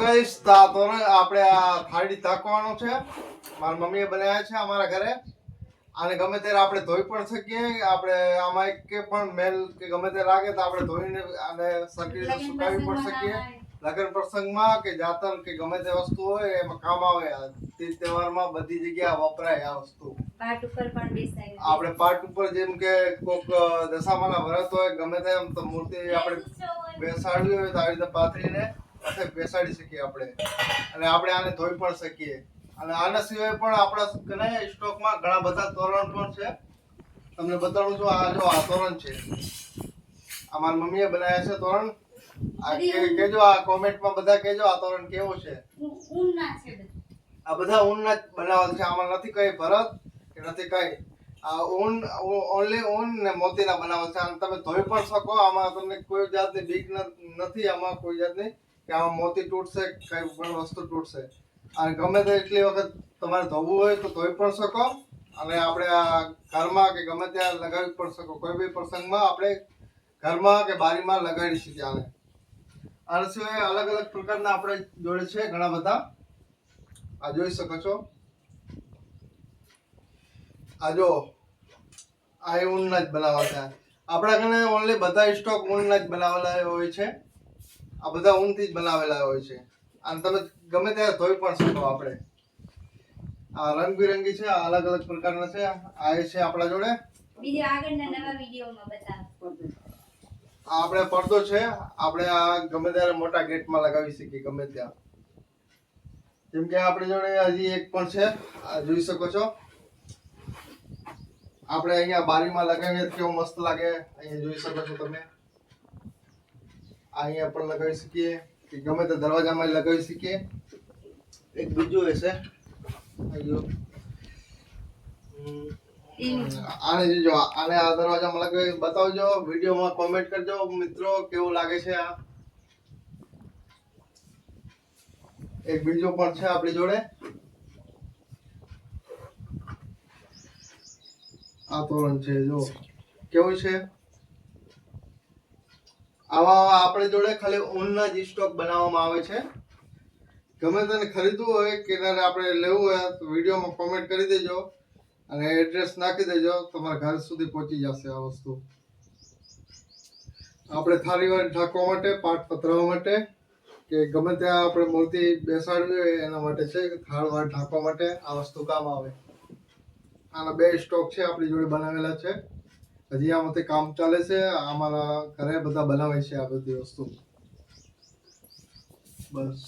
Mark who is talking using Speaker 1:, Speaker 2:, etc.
Speaker 1: ગઈશ તા તો આપણે આ થાળી તાકવાનો છે. મારા મમ્મીએ બનાવ્યા છે અમારા ઘરે. અને ગમે ત્યારે આપણે ધોઈ પણ શકીએ. આપણે આમાં કે પણ મેલ કે ગમે તે લાગે તો આપણે ધોઈને અને સરખી સુકાવી પણ શકીએ. લગ્ન પ્રસંગમાં કે જાતર કે ગમે તે વસ્તુ હોય એમાં કામ આવે. તીજ તહેવારમાં બધી જગ્યાએ વપરાય આ વસ્તુ.
Speaker 2: પાટ ઉપર પણ બેસાય
Speaker 1: આપણે પાટ ઉપર જેમ કે કોક દશામાના વ્રત હોય ગમે તે એમ તો મૂર્તિ આપણે બેસાડવી હોય તો આવી રીતે પાથરીને બેસાડી શકીએ આપણે. અને આપણે આને ધોઈ પણ શકીએ. અને આના સિવાય પણ આપણા કને સ્ટોકમાં ઘણા બધા તોરણ પણ છે. તમને બતાડું છું આ જો આ તોરણ છે. આ મારી મમ્મીએ બનાવ્યા છે તોરણ. આ કેજો આ કોમેન્ટમાં બધા કેજો આ તોરણ કેવો છે. આ બધા ઊનના જ બનાવેલ છે. આમાં નથી કઈ ભરત કે નથી કઈ. આ ઊન ઓનલી ઊન ને મોતીના બનાવેલ છે. અને તમે ધોઈ પણ શકો. આમાં તમને કોઈ જાતની બીક નથી. આમાં કોઈ જાતની કે આમાં મોતી તૂટશે, કઈ પણ વસ્તુ તૂટશે. અને ગમે તે એટલી વખત તમારે ધોવું હોય તો ધોઈ પણ શકો. અને આપણે આ ઘરમાં કે ગમે ત્યાં લગાવી પણ શકો. કોઈ બી પ્રસંગમાં આપણે ઘરમાં કે બારીમાં લગાડી શકીએ આને. આના સિવાય અલગ અલગ પ્રકારના આપણે જોડે છે ઘણા બધા. આ જોઈ શકો છો. આ જો, આ ઊનના જ બનાવવા છે. આપણા ઘણા ઓનલી બધા સ્ટોક ઊનના જ બનાવેલા હોય છે. આ બધા ઊનથી જ બનાવેલા હોય છે. અને તમે ગમે ત્યારે ધોઈ પણ શકો આપણે. આ રંગબેરંગી છે આ અલગ અલગ પ્રકારના છે. આ એ છે આપણા જોડે.
Speaker 2: બીજા આગળના નવા વિડીયોમાં બતાવો.
Speaker 1: આ આપણે પડદો છે. આપણે આ ગમે ત્યારે મોટા ગેટમાં લગાવી શકીએ ગમે ત્યાં. જેમ કે આપણી જોડે હજી એક પણ છે. આ જોઈ શકો છો. આપણે અહીંયા બારીમાં લગાવીએ કેવો મસ્ત લાગે. અહીંયા જોઈ શકો છો તમે. અહીંયા પણ લગાવી શકીએ કે ગમે તે દરવાજામાં લગાવી શકીએ. એક બીજું હશે જો. આને જોજો આને આ દરવાજામાં લગાવી બતાવજો વિડીયોમાં કોમેન્ટ કરજો મિત્રો કેવું લાગે છે આ? એક બીજો પણ છે આપણી જોડે. આ તોરણ છે જો કેવું છે? આવા આપણી જોડે ખાલી ઊનના જ સ્ટોક બનાવવામાં આવે છે. ગમે તેને ખરીદવું હોય કે આપણે લેવું હોય, તો વિડીયોમાં કોમેન્ટ કરી દેજો અને એડ્રેસ નાખી દેજો. તમારા ઘર સુધી પહોંચી જશે આ વસ્તુ. આપણે થાળી વાર ઢાંકવા માટે પાટ પતરાવવા માટે કે ગમે ત્યાં આપણે મૂર્તિ બેસાડવી હોય, એના માટે છે થાળ વાર ઢાંકવા માટે આ વસ્તુ કામ આવે. આના બે સ્ટોક છે આપણી જોડે બનાવેલા છે. હજી આ મતે કામ ચાલે છે અમારા ઘરે બધા બનાવે છે આ બધી વસ્તુ. બસ.